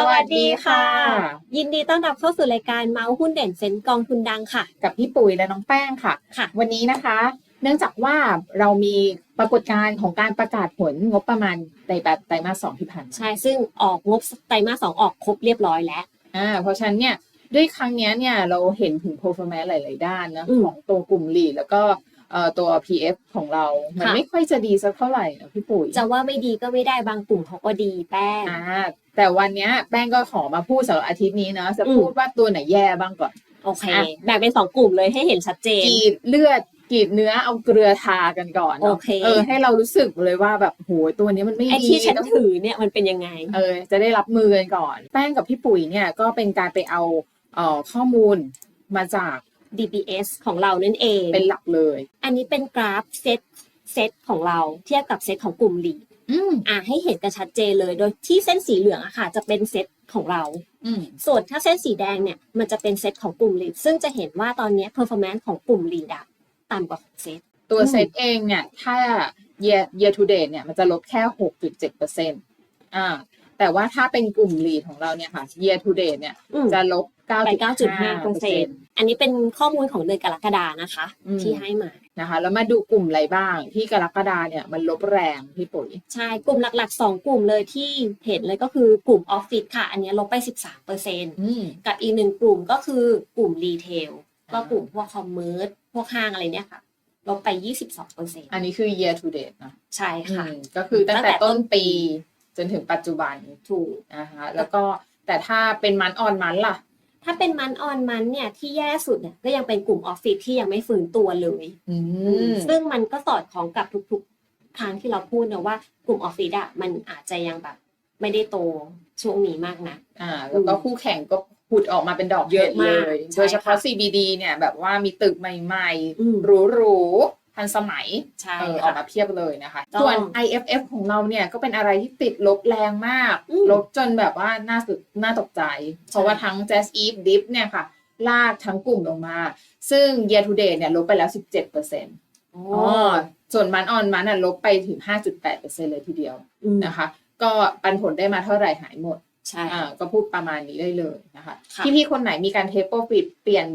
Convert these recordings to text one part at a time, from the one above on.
สวัสดีค่ะ ยินดีต้อนรับเข้าสู่รายการเมาส์หุ้นเด่นเซ็นกองทุนดังค่ะ กับพี่ปุ๋ยและน้องแป้งค่ะ ค่ะ วันนี้นะคะ เนื่องจากว่าเรามีปรากฏการณ์ของการประกาศผลงบประมาณในแบบไตรมาสสองที่ผ่านมาใช่ ซึ่งออกงบไตรมาสสองออกครบเรียบร้อยแล้วอ่าเพราะฉะนั้นเนี่ยด้วยครั้งเนี้ยเนี่ยเราเห็นถึง performance หลาย ๆ ด้านนะอืม ของตัวกลุ่มลีดแล้วก็ เอ่อตัว PF ของเรา มันค่ะ ไม่ค่อยจะดีสักเท่าไหร่นะพี่ปุ๋ยจะว่าไม่ดีก็ไม่ได้บางกลุ่มเขาก็ดีแป้ง อ่าแต่วันเนี้ยแป้งก็ขอมาพูดสำหรับอาทิตย์นี้นะจะอืม พูดว่าตัวไหนแย่บ้างก่อน โอเคอะ แบ่งเป็นสองกลุ่มเลยให้เห็นชัดเจน กรีดเลือดกรีดเนื้อเอาเกลือทากันก่อนเนาะโอเค เออให้เรารู้สึกเลยว่าแบบโหตัวนี้มันไม่ไอ้ดีที่ฉันต้อง ถือเนี่ยมันเป็นยังไง เออจะได้รับมือกันก่อน แป้งกับพี่ปุ๋ยเนี่ยก็เป็นการไปเอาเอ่อข้อมูลมาจาก DBS ของเรานั่นเอง เป็นหลักเลย อันนี้เป็นกราฟเซตเซตของเราเทียบกับเซตของกลุ่มลีดอืมอะให้เห็นกันชัดเจนเลย โดยที่เส้นสีเหลืองอะค่ะ จะเป็นเซตของเราอืมส่วนถ้าเส้นสีแดงเนี่ย มันจะเป็นเซตของกลุ่มลีดซึ่งจะเห็นว่าตอนเนี้ย performance ของกลุ่มลีดอะต่ำกว่าของเซต ตัวอืมเซตเองเนี่ย ถ้า year year to date เนี่ย มันจะลบแค่ 6.7เปอร์เซ็นต์อ่า แต่ว่าถ้าเป็นกลุ่ม lead ของเราเนี่ยค่ะ year to date เนี่ยอืม จะลบไป9.5 9.5เปอร์เซ็นต์อันนี้เป็นข้อมูลของเดือนกรกฎานะคะ อืม ที่ให้มา นะคะ แล้วมาดูกลุ่มอะไรบ้าง ที่กรกฎาเนี่ยมันลบแรงพี่ปุ๋ย ใช่ กลุ่มหลักๆ 2 กลุ่มเลยที่เห็นเลยก็คือกลุ่มออฟฟิศค่ะ อันนี้ลบไป 13เปอร์เซ็นต์อืม กับอีกหนึ่งกลุ่มก็คือกลุ่มรีเทลอ่าก็กลุ่มพวกคอมเมอร์สพวกห้างอะไรเนี่ยค่ะ ลบไป 22เปอร์เซ็นต์อันนี้คือ year to date นะใช่ค่ะ อืมก็คือตั้งตั้งแต่แต่ต้นต้นปีปี จนถึงปัจจุบันถูกนะคะแล้วก็แต่ถ้าเป็นมันออนมันล่ะ ถ้าเป็นมันออนมันเนี่ยที่แย่สุดเนี่ยก็ยังเป็นกลุ่มออฟฟิศที่ยังไม่ฟื้นตัวเลยอืมซึ่งมันก็สอดคล้องกับทุกๆครั้งที่เราพูดนะว่ากลุ่มออฟฟิศอะมันอาจจะยังแบบไม่ได้โตช่วงนี้มากนะอ่า แล้วก็คู่แข่งก็ผุดออกมาเป็นดอกเยอะห็ดมากเลยใช่โดยเฉพาะค่ะ CBD เนี่ยแบบว่ามีตึกใหม่อืมๆหรูๆ ทันสมัยใช่เอออค่ะอกมาเพียบเลยนะคะ ต้องส่วน IFF ของเราเนี่ยก็เป็นอะไรที่ติดลบแรงมาก อืมลบจนแบบว่าน่าสุดน่าตกใจ เพราะว่าทั้ง Jazz Eve Dip เนี่ยค่ะ ลากทั้งกลุ่มลงมา ซึ่ง year to date เนี่ยลบไปแล้ว 17%อโอ้๋อส่วนมันออนมันอะลบไปถึง 5.8%เลยทีเดียวอืมนะคะ ก็ปันผลได้มาเท่าไหร่หายหมด ใช่ อ่าก็พูดประมาณนี้ได้เลยนะคะ ค่ะ พี่พี่ๆคนไหนมีการเทปโปรฟิตเปลี่ยน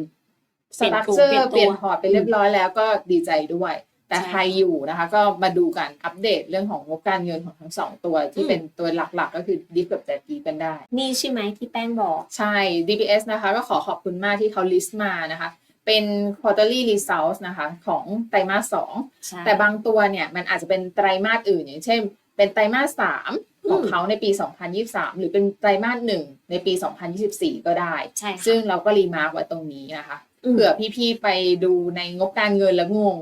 สเปลี่ยนตั๊กตัวเจอเปลี่ยนร์ตัวเปลี่ยนพอร์ตไปเรียบร้อยแล้วก็ดีใจด้วย แต่ใช่ใครอยู่นะคะ ก็มาดูกันอัปเดตเรื่องของงบการเงินของทั้งสองตัวที่อืมเป็นตัวหลักๆ ก็คือดิฟกับแจกีกันได้ นี่ใช่ไหมที่แป้งบอก ใช่ DBS นะคะ ก็ขอขอบคุณมากที่เขา list มานะคะเป็น quarterly results นะคะของไตรมาสสองใช่แต่บางตัวเนี่ยมันอาจจะเป็นไตรมาสอื่นอย่างเช่น เป็นไตรมาสสามของอืมเขาในปี 2023 หรือเป็นไตรมาสหนึ่งในปี 2024 ก็ได้ใช่ค่ะซึ่งเราก็รีมาร์กไว้ตรงนี้นะคะอืม เผื่อพี่ๆไปดูในงบการเงินแล้วงง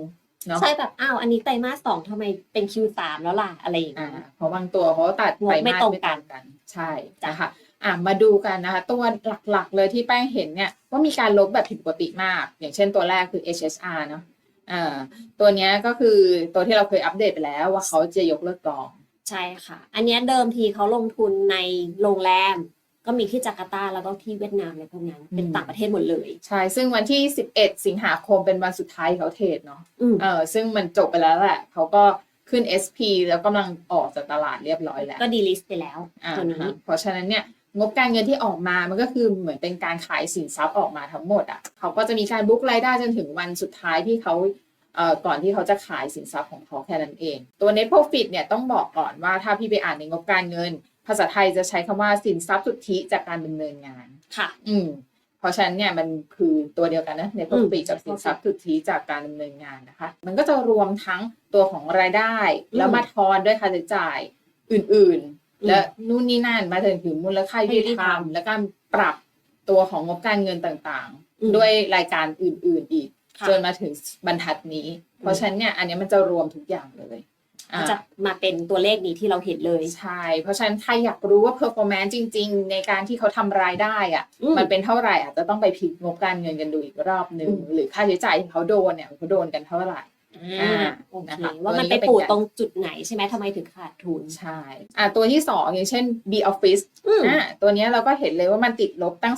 เนาะใช่แบบอ้าวอันนี้ไตรมาสสองทำไมเป็น Q3 แล้วล่ะอะไรอย่างอ่าเงี้ยเพราะบางตัวเขาตัดงบไตรไม่มาสตรงไม่กัตรนงกัน ใช่จ้ะนะคะอะมาดูกันนะคะ ตัวหลักๆเลยที่แป้งเห็นเนี่ยว่ามีการลบแบบผิดปกติมาก อย่างเช่นตัวแรกคือ HSR เนาะอ่าตัวเนี้ยก็คือตัวที่เราเคยอัปเดตไปแล้วว่าเขาจะยกเลิกกองใช่ค่ะ อันเนี้ยเดิมทีเขาลงทุนในโรงแรม ก็มีที่จาการ์ตาแล้วก็ที่เวียดนามอะไรพวกนั้น เป็นอืมต่างประเทศหมดเลย ใช่ ซึ่งวันที่ 11 สิงหาคมเป็นวันสุดท้ายที่เขาเทรดเนาะอืมเออซึ่งมันจบไปแล้วแหละเขาก็ขึ้น SP แล้วกำลังออกจากตลาดเรียบร้อยแล้ว ก็ดีลิสต์ไปแล้วอ่าตัวนี้ฮะเพราะฉะนั้นเนี่ยงบการเงินที่ออกมา มันก็คือเหมือนเป็นการขายสินทรัพย์ออกมาทั้งหมดอะ เขาก็จะมีการบุ๊กรายได้จนถึงวันสุดท้ายที่เขาเอ่อก่อนที่เขาจะขายสินทรัพย์ของเขาแค่นั้นเอง ตัว net profit เนี่ยต้องบอกก่อนว่าถ้าพี่ไปอ่านในงบการเงิน ภาษาไทยจะใช้คำว่าสินทรัพย์สุทธิจากการดำเนินงาน ค่ะ อืม เพราะฉะนั้นเนี่ยมันคือตัวเดียวกันนะในอื profit มกับสินทรัพย์สุทธิจากการดำเนินงานนะคะ มันก็จะรวมทั้งตัวของรายได้ แล้วมาทอนด้วยค่าใช้จ่ายอื่นๆ และนู่นนี่นั่นมาถึงถึงมูลค่ายุติธรรมและการปรับตัวของงบการเงินต่างอืมๆด้วยรายการอื่นๆอีกค่ะจนมาถึงบรรทัดนี้ เพราะฉะนั้นเนี่ยอันเนี้ยมันจะรวมทุกอย่างเลยอ่า ก็จะมาเป็นตัวเลขนี้ที่เราเห็นเลย ใช่ เพราะฉะนั้นใครอยากรู้ว่า performance จริง ๆ ในการที่เขาทำรายได้อะอืมมันเป็นเท่าไหร่อาจจะต้องไปพลิกงบการเงินกันดูอีกรอบหนึ่งอืมหรือค่าใช้จ่ายที่เขาโดนเนี่ยเขาโดนกันเท่าไหร่อ่าอ่าโอเคนะคะว่ามันตัวนี้ไปก็เป็นปูดการตรงจุดไหนใช่ไหมทำไมถึงขาดทุนใช่อะตัวที่สองอย่างเช่น B Office อืมอะตัวเนี้ยเราก็เห็นเลยว่ามันติดลบตั้ง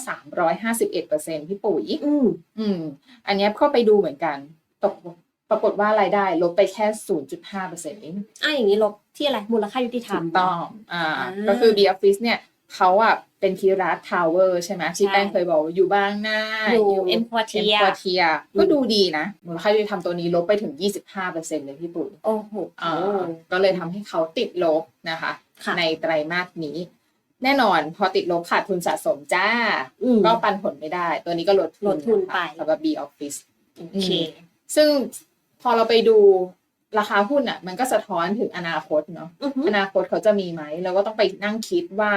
351%พี่ปุ๋ยอืมอืมอันเนี้ยเข้าไปดูเหมือนกัน ตก ปรากฏว่ารายได้ลบไปแค่ 0.5%เองอะอย่างนี้ลบที่อะไรมูลค่ายุติธรรมถูกต้องอ่าอ่าก็คือ B Office เนี่ยเขาอะเป็นเป็นทีรัสทาวเวอร์ใช่ไหมที่ใช่แป้งเคยบอกว่าอยู่บางหน้าอยู่เอ็มพอเอ็เทีมยพอเทียก็ดูดีนะมูลค่ายุติธรรมตัวนี้ลบไปถึง 25%เลยพี่ปุ๋ยโอ้โหอ่าก็เลยทำให้เขาติดลบนะคะค่ะในไตรมาสนี้แน่นอนพอติดลบขาดทุนสะสมจ้าอืมก็ปันผลไม่ได้ ตัวนี้ก็ลดทุนลดทุนนะคะไปสำหรับ B Office โอเคซึ่ง พอเราไปดูราคาหุ้นอะ มันก็สะท้อนถึงอนาคตเนาะอือฮึอนาคตเขาจะมีไหมเราก็ต้องไปนั่งคิดว่า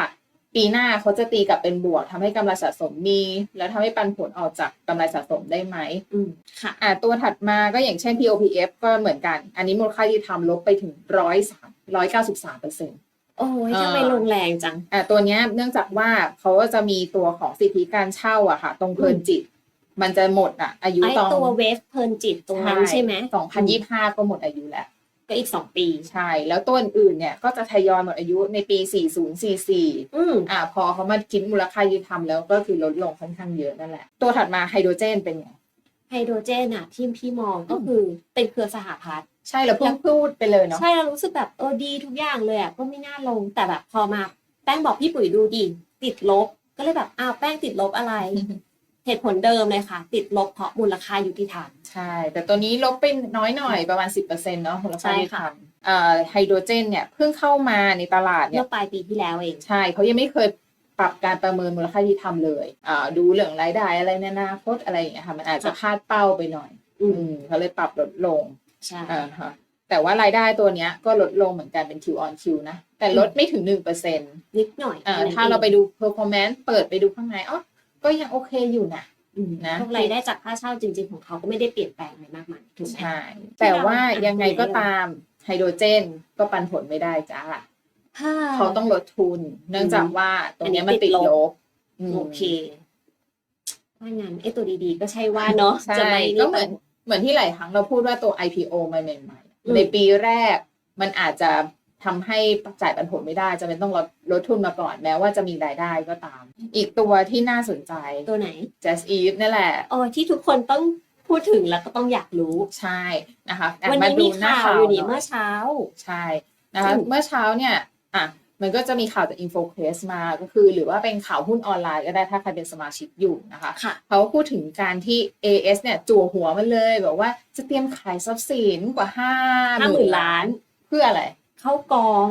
ปีหน้าเขาจะตีกลับเป็นบวกทำให้กำไรสะสมมี แล้วทำให้ปันผลออกจากกำไรสะสมได้ไหมอืมค่ะอ่าตัวถัดมาก็อย่างเช่น POPF ก็เหมือนกัน อันนี้มูลค่าที่ทำลบไปถึงร้อยสามร้อยเก้าสิบสามเปอร์เซ็นต์โอ้ยอ่าทำไมลงแรงจังอ่าตัวเนี้ยเนื่องจากว่าเขาก็จะมีตัวของสิทธิการเช่าอะค่ะ ตรงเพลินจิต มันจะหมดอะอายุไอตอนตัวเวฟเพลินจิตตรงนั้นใช่ไหมสองพันยี่ห้าก็หมดอายุแล้ว ก็อีกสองปี ใช่ แล้วตัวอื่นๆเนี่ยก็จะทยอยหมดอายุในปี4044อืมอ่า พอเขามาคิดมูลค่ายุติธรรมแล้วก็คือลดลงค่อนข้างเยอะนั่นแหละ ตัวถัดมาไฮโดรเจนเป็นไงไฮโดรเจนอะที่พี่มองก็คือเป็นเครือสหพัฒน์ใช่เราเพิ่งพูดไปเลยเนาะใช่เรารู้สึกแบบเออดีทุกอย่างเลยอะก็ไม่น่าลงแต่แบบพอมาแป้งบอกพี่ปุ๋ยดูดิติดลบ ก็เลยแบบอ้าวแป้งติดลบอะไร เหตุผลเดิมเลยค่ะ ติดลบเพราะมูลค่ายุติธรรม ใช่ แต่ตัวนี้ลบไปน้อยหน่อยประมาณ 10%เนาะมูลค่าใช่ยุติธรค่ะรมเอ่อไฮโดรเจนเนี่ยเพิ่งเข้ามาในตลาดเนี่เมื่ยอปลายปีที่แล้วเอง ใช่เขายังไม่เคยปรับการประเมินมูลค่ายุติธรรมเลยอ่าดูเรื่องรายได้อะไรในอนาคตอะไรอย่างเงี้ยค่ะมันอาจจะพลาดเป้าไปหน่อย อือืมมเขาเลยปรับลดลงใช่อ่าฮะแต่ว่ารายได้ตัวเนี้ยก็ลดลงเหมือนกันเป็น Q on Q นะ แต่ลดไม่ถึงหนึ่งเปอร์เซ็นต์นิดหน่อยอ่าท่นั้นถ้าเราองไปดู performance เปิดไปดูข้างในอ๋อ ก็ยังโอเคอยู่นะอืมนะพวกรายได้จากค่าเช่าจริง ๆ ของเขาก็ไม่ได้เปลี่ยนแปลงอะไรมากมายถูกไหมใช่แต่ว่ายังไงก็ตามไฮโดรเจนก็ปันผลไม่ได้จ้าเขาต้องลดทุน เนื่องจากว่าตรงเนี้ยมันติดลบมโอเคถ้างั้นไอ้ตัวดีๆ ก็ใช่ว่าเนาะใช่จะไม่ก็นี่เหมือนเหมือนที่หลายครั้งเราพูดว่าตัว IPO มาใหม่อืมๆในปีแรกมันอาจจะ ทำให้จ่ายปันผลไม่ได้จะเป็นต้องลดลดทุนมาก่อนแม้ว่าจะมีรายได้ก็ตาม อีกตัวที่น่าสนใจตัวไหน Just Eat นี่แหละอ๋อที่ทุกคนต้องพูดถึงแล้วก็ต้องอยากรู้ใช่นะคะอะวันนี้ดูมีหน้ข่าวอยู่นี่หเมื่อเช้าใช่นะคะอืมเมื่อเช้าเนี่ยอะมันก็จะมีข่าวจากอินโฟเคสมาก็คือ หรือว่าเป็นข่าวหุ้นออนไลน์ก็ได้ถ้าใครเป็นสมาชิกอยู่นะคะค่ะเขาพูดถึงการที่ AS เนี่ยจั่วหัวมันเลย บอกว่าจะเตรียมขายทรัพย์สินกว่าห้าห้าหมื่นล้าน เพื่ออะไร เข้ากอง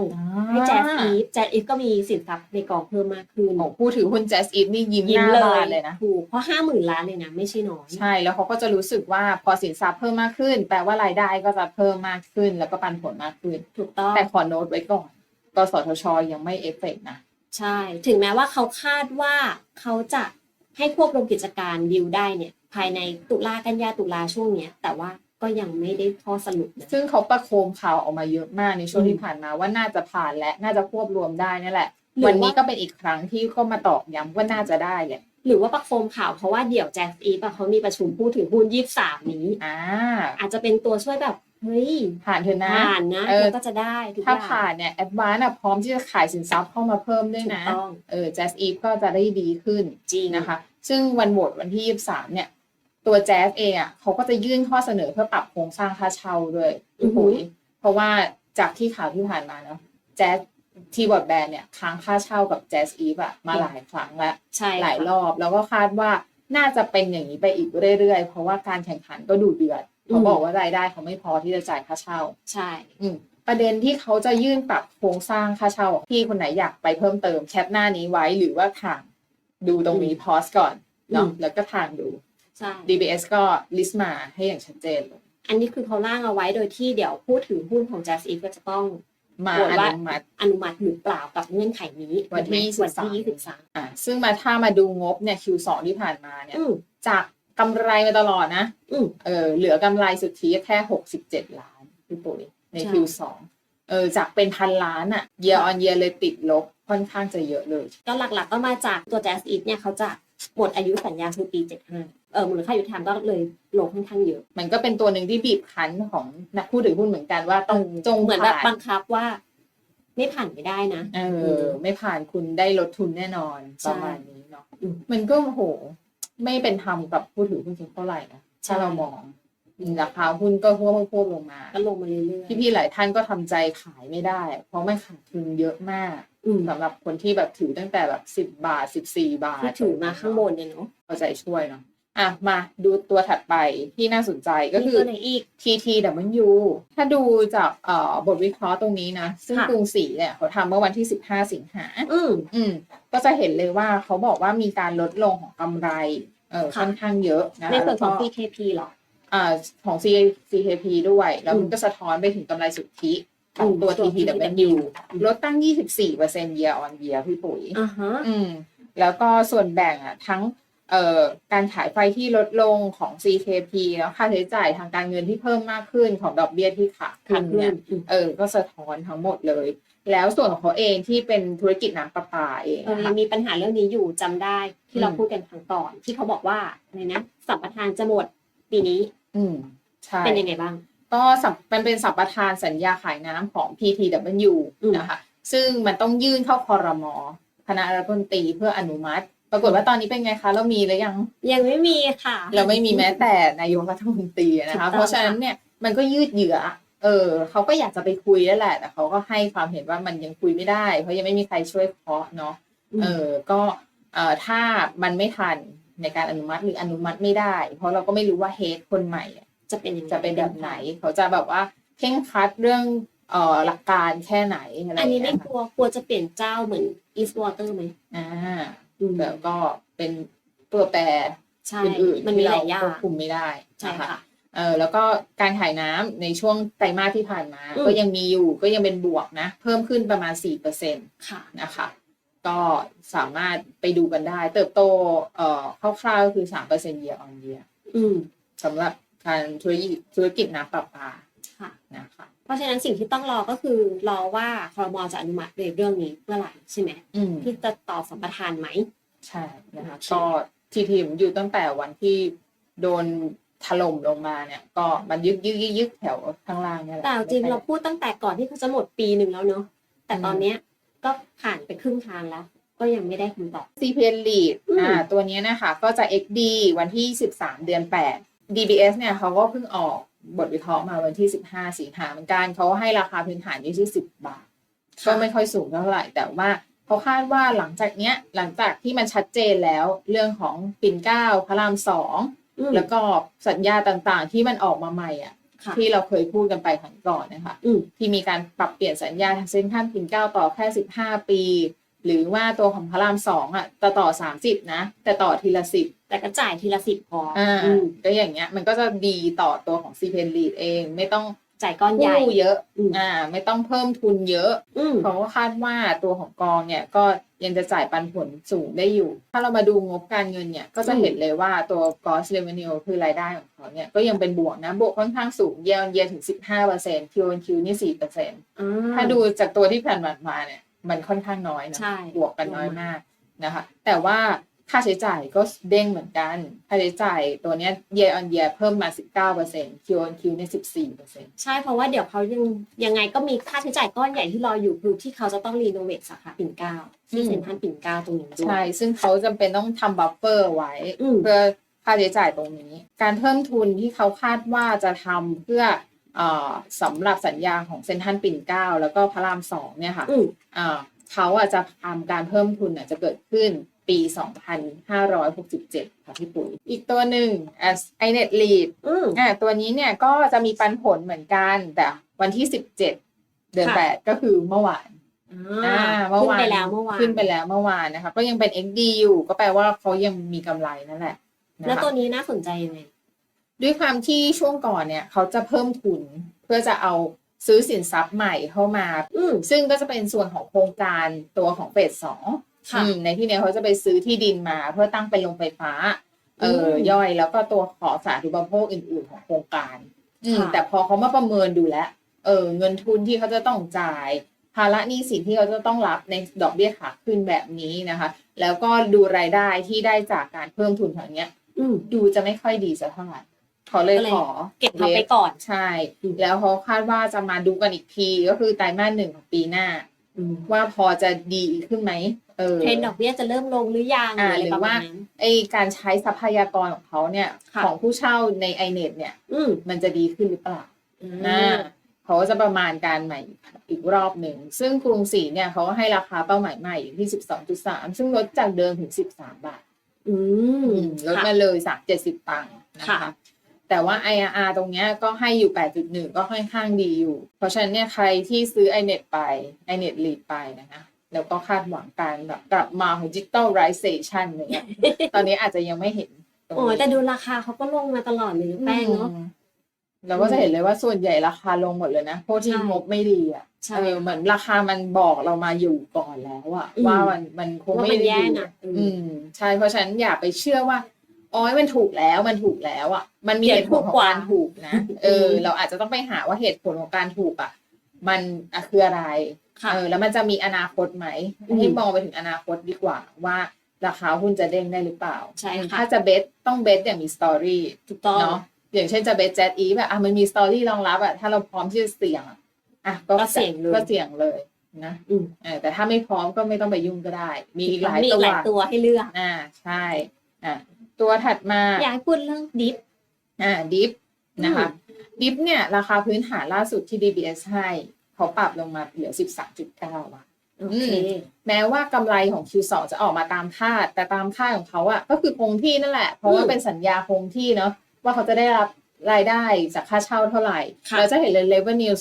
ให้แจ๊สอีฟแจ๊สอีฟก็มีสินทรัพย์ในกองเพิ่มมากขึ้นโอ้พูดถึงหุ้น Jazz Eve นี่ยิ้มหยิ้มน้าเลบายนเลยนะถูกเพราะห้าหมื่นล้านเลยนะไม่ใช่น้อยใช่แล้วเขาก็จะรู้สึกว่าพอสินทรัพย์เพิ่มมากขึ้น แปลว่ารายได้ก็จะเพิ่มมากขึ้น แล้วก็ปันผลมากขึ้น ถูกต้องแต่ขอโน้ตไว้ก่อนกสทชยังไม่เอฟเฟกต์นะใช่ ถึงแม้ว่าเขาคาดว่าเขาจะให้ควบรวมกิจการดิวได้เนี่ย ภายในตุลากันยาตุลาช่วงเนี้ย แต่ว่า ก็ยังไม่ได้ข้อสรุปนะซึ่งเขาประโคมข่าวออกมาเยอะมากในช่วงอืมที่ผ่านมาว่าน่าจะผ่านและน่าจะควบรวมได้นี่แหละหรือว่าวันนี้ก็เป็นอีกครั้งที่ก็มาตอกย้ำว่าน่าจะได้แหละหรือว่าประโคมข่าวเพราะว่าเดี๋ยวแจ็คอีฟอะเขามีประชุมพูดถึงหุ้นยี่สามนี้อ่าอาจจะเป็นตัวช่วยแบบเฮ้ยผ่านเถอะนะผ่านนะเออแล้วก็จะได้ทุกอถ้าย่างผ่านเนี่ยแอดวานซ์พร้อมที่จะขายสินทรัพย์เข้ามาเพิ่มด้วยถูกนะต้องเออ Jazz Eve ก็จะได้ดีขึ้นจริงนะคะ ซึ่งวันโหวตวันที่23เนี่ย ตัว Jazz เองอะเขาก็จะยื่นข้อเสนอเพื่อปรับโครงสร้างค่าเช่าด้วยอือหือปุ๋ยเพราะว่าจากที่ข่าวที่ผ่านมาเนาะ Jazz ที่บอร์ดแบนเนี่ยค้างค่าเช่ากับ Jazz Eve อะมาหลายครั้งแล้วใช่หลายรค่ะอบ แล้วก็คาดว่าน่าจะเป็นอย่างนี้ไปอีกเรื่อยๆ เพราะว่าการแข่งขันก็ดูเดือดเขาบอกว่ารายได้เขาไม่พอที่จะจ่ายค่าเช่า ใช่ อืมประเด็นที่เขาจะยื่นปรับโครงสร้างค่าเช่าพี่คนไหนอยากไปเพิ่มเติมแคปหน้านี้ไว้หรือว่าทางดูตรงนี้พอสก่อนเนาะแล้วก็ทางดู ใช่ DBS ก็ลิสต์มาให้อย่างชัดเจนเลยอันนี้คือเขาล่างเอาไว้โดยที่เดี๋ยวพูดถึงหุ้นของ Jazz Eve ก็จะต้องมาโหวตอว่านุมัติอนุมัติหรือเปล่ากับเงื่อนไขนี้วันที่ถูกไหมวันที่23ยี่สิบสามอะซึ่งมาถ้ามาดูงบเนี่ย Q2 ที่ผ่านมาเนี่ยอืมจากกำไรมาตลอดนะอืมเออเหลือกำไรสุทธิแค่67ล้านพี่ปุ๋ยในใช่ Q2 เออจากเป็นพันล้านอะ year on year เลยติดลบค่อนข้างจะเยอะเลย ก็หลักๆก็มาจากตัว Jazz Eve เนี่ยเขาจะ หมดอายุสัญญาคือปี75เออมูลค่ายุติธรรมก็เลยลงค่อนข้างเยอะ มันก็เป็นตัวหนึ่งที่บีบคั้นของนักผู้ถือหุ้นเหมือนกันว่าต้องจงเหมือนแบบผ่านบังคับว่า ไม่ผ่านไม่ได้นะ เออ ไม่ผ่านคุณได้ลดทุนแน่นอนใช่ ประมาณนี้เนาะอืม มันก็โหไม่เป็นธรรมกับผู้ถือหุ้นสักเท่าไหร่นะใช่ถ้าเรามองราคาหุ้นก็พวกพวกลงมา ก็ลงมาเรื่อยพี่ๆหลายท่านก็ทำใจขายไม่ได้ เพราะมันขาดทุนเยอะมากๆอืม สำหรับคนที่แบบถือตั้งแต่แบบสิบบาทสิบสี่บาทที่ถือมาข้างบนเนี่ยเนาะเอาใจช่วยเนาะอะมาดูตัวถัดไปที่น่าสนใจก็คือมีตัวไหนอีก TTW ถ้าดูจากเอ่อบทวิเคราะห์ตรงนี้นะ ซึ่งค่ะกรุงศรีเนี่ยเขาทำเมื่อวันที่ 15 สิงหาอืมอืมก็จะเห็นเลยว่าเขาบอกว่ามีการลดลงของกำไรเออค่ะค่อนข้างเยอะนะในคะส่วนของแล้วก็ PKP เหรออ่าของ C- CKP ด้วย แล้วอืมมันก็สะท้อนไปถึงกำไรสุทธิ ของอืมตัวตัว TTW TTW ลดตั้ง 24% year on year พี่ปุ๋ยอ่าฮะอืมแล้วก็ส่วนแบ่งอะทั้งเอ่อการขายไฟที่ลดลงของ CKP แล้วค่าใช้จ่ายทางการเงินที่เพิ่มมากขึ้นของดอกเบี้ยที่ขาขึ้ขานขึ้เนี่นยอืมเออก็สะท้อนทั้งหมดเลย แล้วส่วนของเขาเองที่เป็นธุรกิจน้ำประปาเองเออนะคะมีปัญหาเรื่องนี้อยู่จำได้ที่เราอืมพูดกันครั้งก่อนที่เขาบอกว่าอะไรนะสัมปทานจะหมดปีนี้ อืมใช่เป็นยังไงบ้าง ก็สัมมันเป็นสัมปทานสัญญาขายน้ำของ PTW อืมนะคะ ซึ่งมันต้องยื่นเข้าคอรมอคณะรัฐมนตรีเพื่ออนุมัติ ปรากฏว่าตอนนี้เป็นไงคะ เรามีหรือยัง ยังไม่มีค่ะ เราไม่มีแม้แต่นายกรัฐมนตรีนะถูกต้คะองเพราะฉะนั้นเนี่ยมันก็ยืดเหยื้อเออเขาก็อยากจะไปคุยแล้วแหละ แต่เขาก็ให้ความเห็นว่ามันยังคุยไม่ได้ เพราะยังไม่มีใครช่วยเคาะเนาะเออก็เอ่อถ้ามันไม่ทันในการอนุมัติหรืออนุมัติไม่ได้ เพราะเราก็ไม่รู้ว่าเฮดคนใหม่อะ จะเป็นยังไงจะเป็นแบบไหน เขาจะแบบว่าเข่งครัดเรื่องเอ่อหลักการแค่ไหนอะไรอันนี้เงี้ไม่ยกลัวกลัวจะเปลี่ยนเจ้าเหมือน East Water ไหมอ่าอืมแล้วก็เป็นตัวแปรใช่อื่นๆมันมีที่หเราลายอย่างควบคุมไม่ได้ใช่นะคะค่ะเออแล้วก็การขายน้ำในช่วงไตรมาสที่ผ่านมาอืมก็ยังมีอยู่ก็ยังเป็นบวกนะ เพิ่มขึ้นประมาณ4%ค่ะนะคะ ก็สามารถไปดูกันได้ เติบโตเอ่อคร่าวๆก็คือ3% year on year อืมสำหรับ การธุรกิจธุรกิจน้ำประปาค่ะนะคะเพราะฉะนั้นสิ่งที่ต้องรอก็คือรอว่าคอรมอจะอนุมัติในเรื่องนี้เมื่อไหร่ใช่ไหมอืมที่จะต่อสัมปทานไหมใช่นะคะโอเคก็ทีทีมอยู่ตั้งแต่วันที่โดนถล่มลงมาเนี่ย ก็มันยึกยึกยึกยึกแถวข้างล่างเนี่ยแหละแต่จริงเราพูดตั้งแต่ก่อนที่เขาจะหมดปีหนึ่งแล้วเนาะแต่ตอนเนี้ยก็ผ่านไปครึ่งทางแล้ว ก็ยังไม่ได้คำตอบ CPN Lead อืมอ่าตัวเนี้ยนะคะ ก็จะ XD วันที่ 13 เดือน 8 DBS เนี่ยเขาก็เพิ่งออกบทวิเคราะห์มาวันที่ 15 สิงหาเหมือนกันเขาให้ราคาพื้นฐานอยู่ที่ 10 บาท ก็ไม่ค่อยสูงเท่าไหร่ แต่ว่าเขาคาดว่าหลังจากเนี้ยหลังจากที่มันชัดเจนแล้วเรื่องของปิ่นเกล้าพระรามสองอืมแล้วก็สัญญาต่างๆ ที่มันออกมาใหม่อะค่ะที่เราเคยพูดกันไปครั้งก่อนนะคะอืมที่มีการปรับเปลี่ยนสัญญาทางเส้นท่านปิ่นเกล้าต่อแค่ 15 ปี หรือว่าตัวของพระรามสองอะจะต่อ30นะ แต่ต่อทีละสิบแต่ก็จ่ายทีละสิบพออ่าอืมก็อย่างเงี้ย มันก็จะดีต่อตัวของ c p n Lead เอง ไม่ต้องจ่ายก้อนใหญ่ กู้เยอะอืม อ่า ไม่ต้องเพิ่มทุนเยอะ อืม เขาก็คาดว่าตัวของกองเนี่ยก็ยังจะจ่ายปันผลสูงได้อยู่ ถ้าเรามาดูงบการเงินเนี่ย ก็จะเห็นเลยว่าตัว gross revenue คือรายได้ของเขาเนี่ย ก็ยังเป็นบวกนะ บวกค่อนข้างสูง year on year ถึง 15% Q on Q นี่ 4%ถ้าดูจากตัวที่ผ่านมาเนี่ย มันค่อนข้างน้อยนะใช่บวกกันน้อยมากนะคะ แต่ว่าค่าใช้จ่ายก็เด้งเหมือนกัน ค่าใช้จ่ายตัวเนี้ย year on year เพิ่มมา 19% Q on Q เนี่ย14%ใช่ เพราะว่าเดี๋ยวเขายังยังไงก็มีค่าใช้จ่ายก้อนใหญ่ที่รออยู่คือที่เขาจะต้องรีโนเวทสาขาปิ่นเกล้าที่อืมเซ็นทรัลปิ่นเกล้าตรงนี้ด้วยใช่ ซึ่งเขาจำเป็นต้องทำบัฟเฟอร์ไว้อืมเพื่อค่าใช้จ่ายตรงนี้ การเพิ่มทุนที่เขาคาดว่าจะทำเพื่อเออ สำหรับสัญญาของเซ็นทรัลปิ่นเกล้าแล้วก็พระรามสองเนี่ยค่ะอืมอ่าเขาอาจจะทำการเพิ่มทุนน่ะจะเกิดขึ้นปี 2567 ค่ะพี่ปุ๋ย อีกตัวหนึ่ง as inet lead อืมอ่าตัวนี้เนี่ยก็จะมีปันผลเหมือนกัน แต่วันที่ 17 เดือนค่ะ8ก็คือเมื่อวานอ่าเมื่อขึ้นวานไปแล้วเมื่อวานขึ้นไปแล้วเมื่อวานนะคะก็ยังเป็น XD อยู่ก็แปลว่าเขายังมีกำไรนั่นแหละนะคะแล้วตัวนี้น่าสนใจยังไง ด้วยความที่ช่วงก่อนเนี่ยเขาจะเพิ่มทุนเพื่อจะเอาซื้อสินทรัพย์ใหม่เข้ามาอืมซึ่งก็จะเป็นส่วนของโครงการตัวของเฟสสองค่ะอืมในที่เนี้ยเขาจะไปซื้อที่ดินมาเพื่อตั้งเป็นโรงไฟฟ้า เอออมย่อยแล้วก็ตัวขอสาธารณูปโภคอื่น ๆ ของโครงการอืมค่ะแต่พอเขามาประเมินดูแล้วเออเงินทุนที่เขาจะต้องจ่าย ภาระหนี้สินที่เขาจะต้องรับในดอกเบี้ยขาขึ้นแบบนี้นะคะ แล้วก็ดูรายได้ที่ได้จากการเพิ่มทุนครั้งเนี้ยอืมดูจะไม่ค่อยดีสักเท่าไหร่ เขาเลยก็เลยขอเก็บเอาไปก่อน ใช่อืมแล้วเขาคาดว่าจะมาดูกันอีกทีก็คือไตรมาสหนึ่งของปีหน้าอืมว่าพอจะดีขึ้นไหมเออเทรนด์ดอกเบี้ยจะเริ่มลงหรือยังอ่าอะไรหรืประอมาว่าณนั้นไอการใช้ทรัพยากรของเขาเนี่ยค่ะของผู้เช่าในไอเน็ตเนี่ย อืมมันจะดีขึ้นหรือเปล่าอ่อ่าาเขาก็จะประมาณการใหม่อีกรอบหนึ่ง ซึ่งกรุงศรีเนี่ยเขาก็ให้ราคาเป้าหมายใหม่อยู่ที่12.3ซึ่งลดจากเดิมถึง13บาทอืมอืมลดค่ะมาเลยสัก70ตังค์นะคะค่ะ แต่ว่า IRR ตรงเนี้ยก็ให้อยู่ 8.1 ก็ค่อนข้างดีอยู่ เพราะฉะนั้นเนี่ยใครที่ซื้อ iNet ไป iNet Lead ไปนะคะแล้วก็คาดหวังการแบบกลับมาของ digitalization เนี่ยตอนนี้อาจจะยังไม่เห็นตรงโอ้ยนี้แต่ดูราคาเขาก็ลงมาตลอดเลยนะแป้งเนาะอืมเราก็จะเห็นเลยว่าส่วนใหญ่ราคาลงหมดเลยนะพวกที่ใช่งบไม่ดีอะใช่เออเหมือนราคามันบอกเรามาอยู่ก่อนแล้วอะอืมว่ามันมันคงว่าไม่มันได้แย่ดีนะอืมอืมใช่เพราะฉะนั้นอย่าไปเชื่อว่า อ๋อมันถูกแล้วมันถูกแล้วอะ มันมีเดี๋เหยวตุผลของการถูถูกกกว่านะเอออืมเราอาจจะต้องไปหาว่าเหตุผลของการถูกอะ มันอะคืออะไรค่ะเออแล้วมันจะมีอนาคตไหมอืมให้มองไปถึงอนาคตดีกว่าว่าราคาหุ้นจะเด้งได้หรือเปล่าใช่ค่ะถ้าจะเบสต้องเบสอย่างมีสตอรี่ถูกต้องเนาะอย่างเช่นจะเบสแจ t อีแบบอะมันมีสตอรี่รองรับอะถ้าเราพร้อมที่จะเสี่ยงอะอะก็ก็เสี่ยงเลยก็เสี่ยงเลยนะอืมเออแต่ถ้าไม่พร้อมก็ไม่ต้องไปยุ่งก็ได้ มีอีกหลายมีตัวหลายตัวให้เลือกอ่าใช่อะ ตัวถัดมาอยากให้พูดเรื่องดิฟอ่าดิฟนะคะอืมดิฟเนี่ยราคาพื้นฐานล่าสุดที่ DBS ให้เขาปรับลงมาเหลือ 13.9บาทโอเคแม้ว่ากำไรของ Q2 จะออกมาตามคาด แต่ตามคาดของเขาอะก็คือคงที่นั่นแหละ เพราะว่าอืมเป็นสัญญาคงที่เนาะว่าเขาจะได้รับรายได้จากค่าเช่าเท่าไหร่ค่ะเราจะเห็นเลย revenue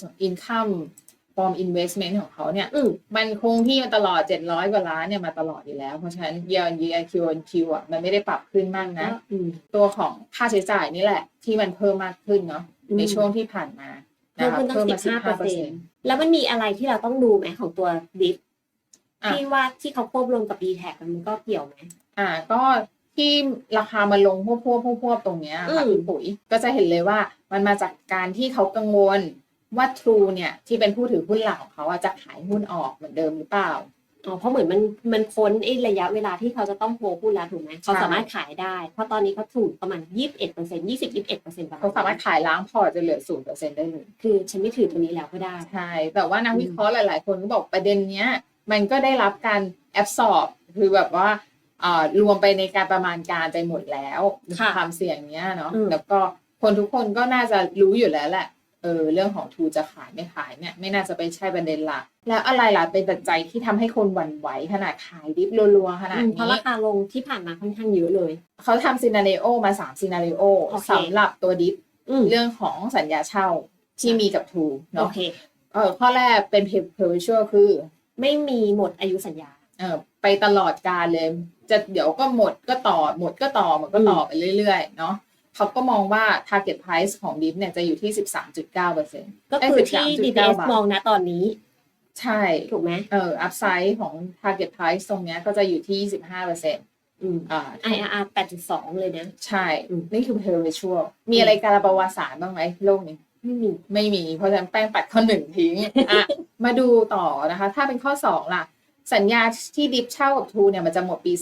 ของ income from investment ของเขาเนี่ยอืมมันคงที่มาตลอด 700 กว่าล้านเนี่ยมาตลอดอยู่แล้ว เพราะฉะนั้น year on year Q on Q อะมันไม่ได้ปรับขึ้นมากนะอืมตัวของค่าใช้จ่ายนี่แหละ ที่มันเพิ่มมากขึ้นเนาะอืมในช่วงที่ผ่านมาเพิ่มนะคะขึ้นตั้งสิบห้าเปอร์เซ็นต์แล้วมันมีอะไรที่เราต้องดูไหมของตัวดิฟอะที่ว่าที่เขาควบรวมกับ d t แทมันก็เกี่ยวไหมอ่า ก็ที่ราคามันลงพวกพวกพวกพวกตรงเนี้ยค่ะอืมพี่ปุ๋ยก็จะเห็นเลยว่ามันมาจากการที่เขากังวล ว่า True เนี่ยที่เป็นผู้ถือหุ้นหลักของเขาอะจะขายหุ้นออกเหมือนเดิมหรือเปล่า อ๋อเพราะเหมือนมันมันพ้นไอ้ระยะเวลาที่เขาจะต้องโฮพูดแล้วถูกไหมเขาใช่สามารถขายได้ เพราะตอนนี้เขาถูกประมาณยี่สิบเอ็ดเปอร์เซ็นต์ยี่สิบยี่สิบเอ็ดเปอร์เซ็นต์เขาสามารถขายล้างพอร์ตจะเหลือศูนย์เปอร์เซ็นต์ได้เลย คือฉันไม่ถือตัวนี้แล้วก็ได้ ใช่ แต่ว่านักวิเคราะห์หลาย ๆ คนก็บอกประเด็นเนี้ย มันก็ได้รับการแอบสอบคือแบบว่าอ่ารวมไปในการประมาณการไปหมดแล้วค่ะความเสี่ยงเนี้ยเนาะอืมแล้วก็คนทุกคนก็น่าจะรู้อยู่แล้วแหละ เออเรื่องของทูจะขายไม่ขายเนี่ยไม่น่าจะไปใช่ประเด็นหลักแล้วอะไรล่ะเป็นปัจจัยที่ทำให้คนหวั่นไหวขนาดขายดิฟรัวๆขนาดอืมเพราะนี้ราคาลงที่ผ่านมาค่อนข้างเยอะเลย เขาทำซีนารีโอมาสามซีนารีโอโอเคสำหรับตัวดิฟอืมเรื่องของสัญญาเช่าที่มีกับทูโอเนาะเคเออข้อแรกเป็น perpetual คือ ไม่มีหมดอายุสัญญา เออไปตลอดการเลย จะเดี๋ยวก็หมดก็ต่อหมดก็ต่อหมดก็ต่อไปเรื่อยๆเนาะ เขาก็มองว่า target price ของดิฟเนี่ยจะอยู่ที่ 13.9เปอร์เซ็นต์ก็คือที่13.9 DBS บาทมองนะตอนนี้ ใช่ ถูกไหมเออ upside ของ target price ตรงเนี้ยก็จะอยู่ที่ 25เปอร์เซ็นต์อืมอ่า IRR 8.2 เลยนะ ใช่อืมนี่คือ perpetual มีอะไรการประวัติศาสตร์บ้างไหมโลกนี้ไม่มี ไม่มี เพราะฉะนั้นแป้งปัดข้อหนึ่งทิ้งอะมาดูต่อนะคะ ถ้าเป็นข้อสองล่ะ สัญญาที่ดิฟเช่ากับทูเนี่ยมันจะหมดปี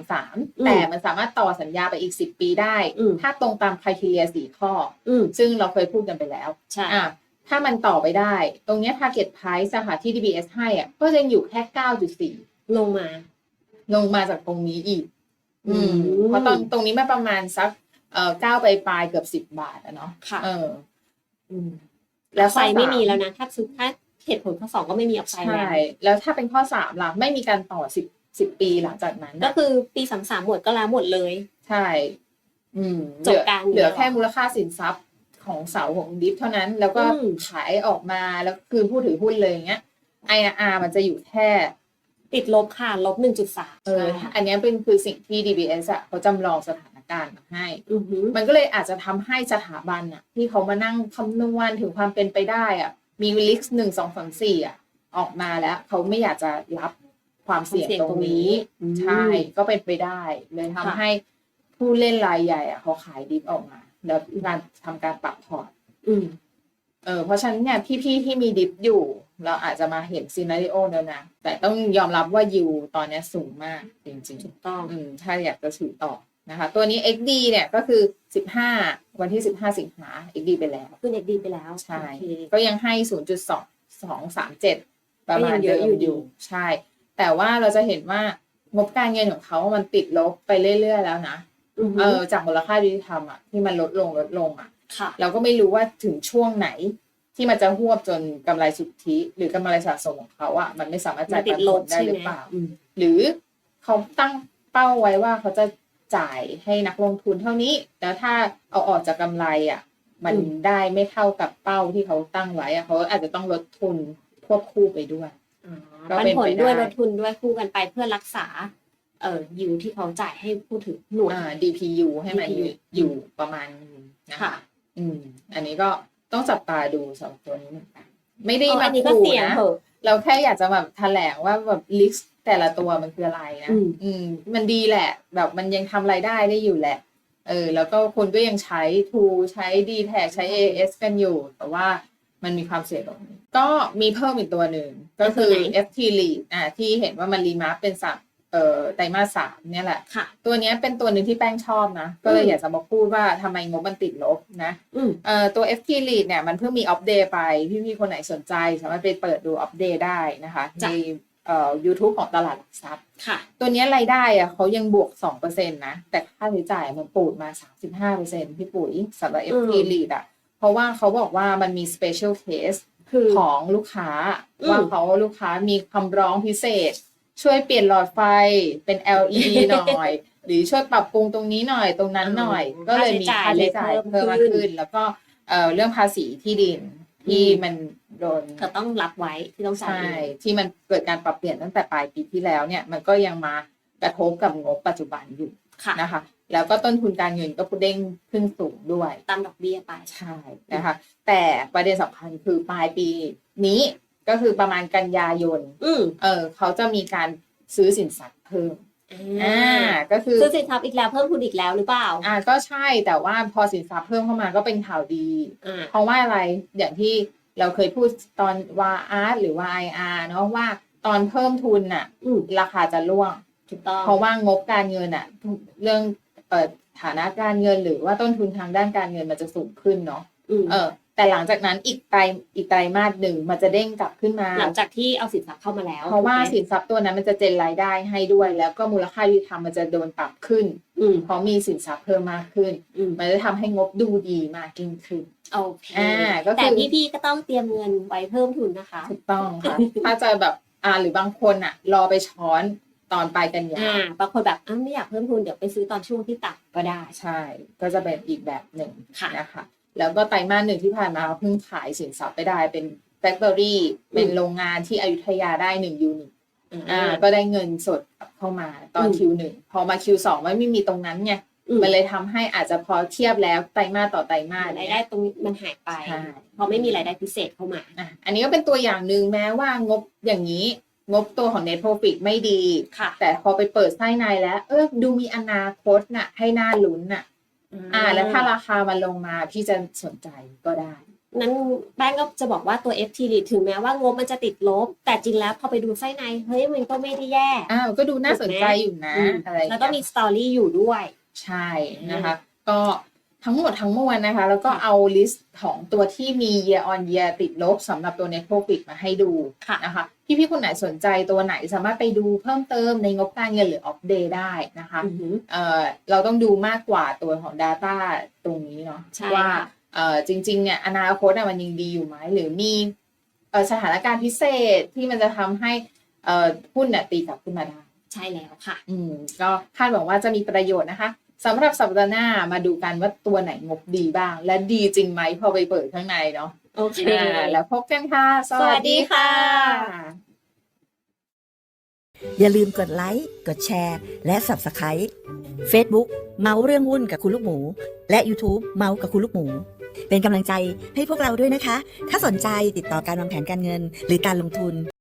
2033 แต่มันสามารถต่อสัญญาไปอีก 10 ปีได้อืมถ้าตรงตามคุณทีเรียสี่ข้ออืมซึ่งเราเคยพูดกันไปแล้วใช่อะถ้ามันต่อไปได้ ตรงเนี้ย target price อะค่ะที่ DBS ให้อะก็ยังอยู่แค่ 9.4 ลงมา ลงมาจากตรงนี้อีก อืมอืมเพราะตอนตรงนี้มันประมาณสักเอ่อเก้าไปปลายๆเกือบสิบบาทอะเนาะค่ะ เออ อืม แล้วไฟข้อไม่สามีแล้วนะ ถ้าสุดถ้า เหตุผลข้อสองก็ไม่มีออกไฟใช่แล้วแล้วถ้าเป็นข้อสามล่ะไม่มีการต่อสิบสิบปีหลังจากนั้น ก็น่ะคือปีสามสามหมดก็แล้วหมดเลย ใช่ อืมจบการเหลือเดียวแค่มูลค่าสินทรัพย์ของเสาของดิฟเท่านั้น แล้วก็อืมขายออกมาแล้วคืนผู้ถือหุ้นเลยอย่างเงี้ย IRR มันจะอยู่แค่ติดลบค่ะลบหนึ่งจุดสามเออ อันเนี้ยเป็นคือสิ่งที่ DBS อะเขาจำลองสถานการณ์มาให้อือหือมันก็เลยอาจจะทำให้สถาบันอะที่เขามานั่งคำนวณถึงความเป็นไปได้อะ มีลิกหนึ่งสองสามสี่อะออกมาแล้ว เขาไม่อยากจะรับความเสี่ยงตรงนี้อืมใช่ ก็เป็นไปได้ เลยทำค่ะให้ผู้เล่นรายใหญ่อะเขาขายดิฟออกมา แล้วการทำการปรับพอร์ตอืมเออเพราะฉะนั้นเนี่ยพี่ๆที่มีดิฟอยู่ เราอาจจะมาเห็นซีนารีโอแล้วนะ แต่ต้องยอมรับว่ายูตอนเนี้ยสูงมากจริงถูกต้องๆอืมถ้าอยากจะถือต่อ นะคะ ตัวนี้ XD เนี่ยก็คือ 15 วันที่ 15 สิงหา XD ไปแล้ว ขึ้นเอ็กดีไปแล้วใช่โอเค ก็ยังให้0.237 ประมาณก็ยังเยเดิอะมอยู่อยู่ ใช่ แต่ว่าเราจะเห็นว่างบการเงินของเขามันติดลบไปเรื่อย ๆ แล้วนะอือหืเอออจากมูลค่าดิจิทัลอะที่มันลดลงลดลงอะ ค่ะ เราก็ไม่รู้ว่าถึงช่วงไหน ที่มันจะหวบจนกำไรสุทธิ หรือกำไรสะสมของเขาอะมันไม่สามารถมัจ่านยติปัดนลผบลได้ใช่หไหรืมอเปล่า อืม หรือเขาตั้งเป้าไว้ว่าเขาจะ จ่ายให้นักลงทุนเท่านี้ แล้วถ้าเอาออกจากกำไรอะ มันอืมได้ไม่เท่ากับเป้าที่เขาตั้งไว้อะเขาอาจจะต้องลดทุนควบคู่ไปด้วยก็ปันเป็นผลไปด้วยได้ลดทุนด้วยคู่กันไปเพื่อรักษา เอ่อยิวที่เขาจ่ายให้ผู้ถือหน่วยอ่า DPU ให้มัน DPU อยู่ประมาณนึงนะค่ะคะอืม อันนี้ก็ต้องจับตาดูสำหรับตัวนี้เหมือนกันไม่ได้อ๋อมาอันนี้ก็ขู่เสี่ยงนะ เถอะเราแค่อยากจะแบบแถลงว่าแบบลิสต์แต่ละตัวมันคืออะไรนะอืมอืม มันดีแหละ แบบมันยังทำรายได้ได้อยู่แหละ เออ แล้วก็คนก็ยังใช้ทูใช้ d t แทใช้ AS กันอยู่ แต่ว่ามันมีความเสี่ยงตรงนี้ ก็มีเพิ่มอีกตัวหนึ่ง ก็คือเป็นตัวไหน FT Lead อ่าที่เห็นว่ามันรีมาร์คเป็นสับ เอ่อไตรมาสสามเนี่ยแหละ ค่ะ ตัวเนี้ยเป็นตัวหนึ่งที่แป้งชอบนะ ก็เลยอืมอยากจะมาพูดว่าทำไมงบมันติดลบนะ อืม เอ่อตัว FT Lead เนี่ยมันเพิ่งมีอัปเดตไป พี่ๆคนไหนสนใจ สามารถไปเปิดดูอัปเดตได้นะคะในจ้ะ เอ่อ YouTube ของตลาดหลักทรัพย์ ค่ะ ตัวเนี้ยรายได้อะเขายังบวก 2%นะ แต่ค่าใช้จ่ายมันปูดมา 35%พี่ปุ๋ยสำหรับ FT อืม Lead อะเพราะว่าเขาบอกว่ามันมี special case คือ ของลูกค้า อืม ว่าเขาลูกค้ามีคำร้องพิเศษ ช่วยเปลี่ยนหลอดไฟเป็น LED หน่อย หรือช่วยปรับปรุงตรงนี้หน่อยตรงนั้นหน่อยอืมก็เลยมีค่าใช้จ่ายค่าใช้จ่ายเพิ่มมากเพิ่มขึ้ขึ้นนแล้วก็เอ่อเรื่องภาษีที่ดินที่อืมมันโดนเธอต้องรับไว้ที่ต้องจ่ายใช่เองที่มันเกิดการปรับเปลี่ยนตั้งแต่ปลายปีที่แล้วเนี่ยมันก็ยังมากระทบกับงบปัจจุบันอยู่ค่ะนะคะ แล้วก็ต้นทุนการเงินก็เด้งขึ้นสูงด้วยตามดอกเบี้ยไปใช่นะคะ แต่ประเด็นสำคัญคือปลายปีนี้ ก็คือประมาณกันยายนอืมเออเขาจะมีการซื้อสินทรัพย์เพิ่มอ่าอ่าก็คือซื้อสินทรัพย์อีกแล้วเพิ่มทุนอีกแล้วหรือเปล่า อ่าก็ใช่แต่ว่าพอสินทรัพย์เพิ่มเข้ามาก็เป็นข่าวดีอ่าเพราะว่าอะไรอย่างที่เราเคยพูดตอนวาอาร์หรือว่าไออาร์เนาะว่าตอนเพิ่มทุนน่ะอืมราคาจะร่วงถูกต้องเพราะว่างบการเงินอะ เรื่องเอ่อฐานะการเงินหรือว่าต้นทุนทางด้านการเงินมันจะสูงขึ้นเนาะอืมเออ แต่หลังจากนั้นอีกไตรอีกไตรมาสหนึ่งมันจะเด้งกลับขึ้นมา หลังจากที่เอาสินทรัพย์เข้ามาแล้ว เพราะว่าถูกไหมสินทรัพย์ตัวนั้นมันจะเจนรายได้ให้ด้วย แล้วก็มูลค่ายุติธรรมมันจะโดนปรับขึ้นอืมเพราะมีสินทรัพย์เพิ่มมากขึ้น อืมมันจะทำให้งบดูดีมากยิ่งขึ้น โอเคอ่าก็คือ แต่พี่ๆก็ต้องเตรียมเงินไว้เพิ่มทุนนะคะ ถูกต้องค่ะ ถ้าจะแบบอ่าหรือบางคนอะ รอไปช้อนตอนปลายกันยาอ่าบางคนแบบอ้าวไม่อยากเพิ่มทุนเดี๋ยวไปซื้อตอนช่วงที่ต่ำก็ได้ ใช่ ก็จะเป็นอีกแบบหนึ่งค่ะ นะคะ แล้วก็ไตรมาสหนึ่งที่ผ่านมาเพิ่งขายสินทรัพย์ไปได้เป็นแฟคทอรี่เป็นโรงงานที่อยุธยาได้หนึ่งยูนิตอ่า ก็ได้เงินสดกลับเข้ามาตอนอืม Q1 พอมา Q2 มันไม่มีตรงนั้นไงอืมมันเลยทำให้อาจจะพอเทียบแล้วไตรมาสต่อไตรมาสรายเนี่ได้ยตรงนี้มันหายไปใช่เพราะไม่มีรายได้พิเศษเข้ามาอะอันนี้ก็เป็นตัวอย่างหนึ่งแม้ว่างบอย่างนี้ งบตัวของ Net Profit ไม่ดีค่ะแต่พอไปเปิดไส้ในแล้ว เออดูมีอนาคตน่ะ ให้น่าลุ้นน่ะ อ่า แล้วถ้าราคามันลงมาพี่จะสนใจก็ได้ นั้นแป้งก็จะบอกว่าตัว FT Lead ถึงแม้ว่างบมันจะติดลบ แต่จริงแล้วพอไปดูไส้ใน เฮ้ยมันก็ไม่ได้แย่อ้าวก็ดูน่าสนใจอยู่นะอืมอะไรอย่างแล้วเงี้ยก็มีสตอรี่อยู่ด้วย ใช่นะคะ ก็ ทั้งหมดทั้งมวลนะคะ แล้วก็เอาลิสต์ของตัวที่มี year on year ติดลบสำหรับตัว net profit มาให้ดูค่ะนะคะ พี่ๆคนไหนสนใจตัวไหนสามารถไปดูเพิ่มเติมในงบการเงินหรือ off day ได้นะคะอือหือเอ่อเราต้องดูมากกว่าตัวของ Data ตรงนี้เนาะใช่ว่าค่ะเอ่อจริงๆเนี่ยอนาคตน่ะมันยังดีอยู่ไหมหรือมีเอ่อสถานการณ์พิเศษที่มันจะทำให้เอ่อหุ้นเนี่ยตีกลับขึ้นมาได้ใช่แล้วค่ะ อืมก็คาดหวังว่าจะมีประโยชน์นะคะ สำหรับสัปดาห์หน้ามาดูกันว่าตัวไหนงบดีบ้าง และดีจริงไหมพอไปเปิดข้างในเนาะโอเคอ่าแล้วพบกันค่ะ สวัสดีค่ะ อย่าลืมกดไลค์ กดแชร์ และ Subscribe Facebook เมาส์เรื่องหุ้นกับคุณลูกหมู และ YouTube เมาส์กับคุณลูกหมู เป็นกำลังใจให้พวกเราด้วยนะคะ ถ้าสนใจติดต่อการวางแผนการเงิน หรือการลงทุน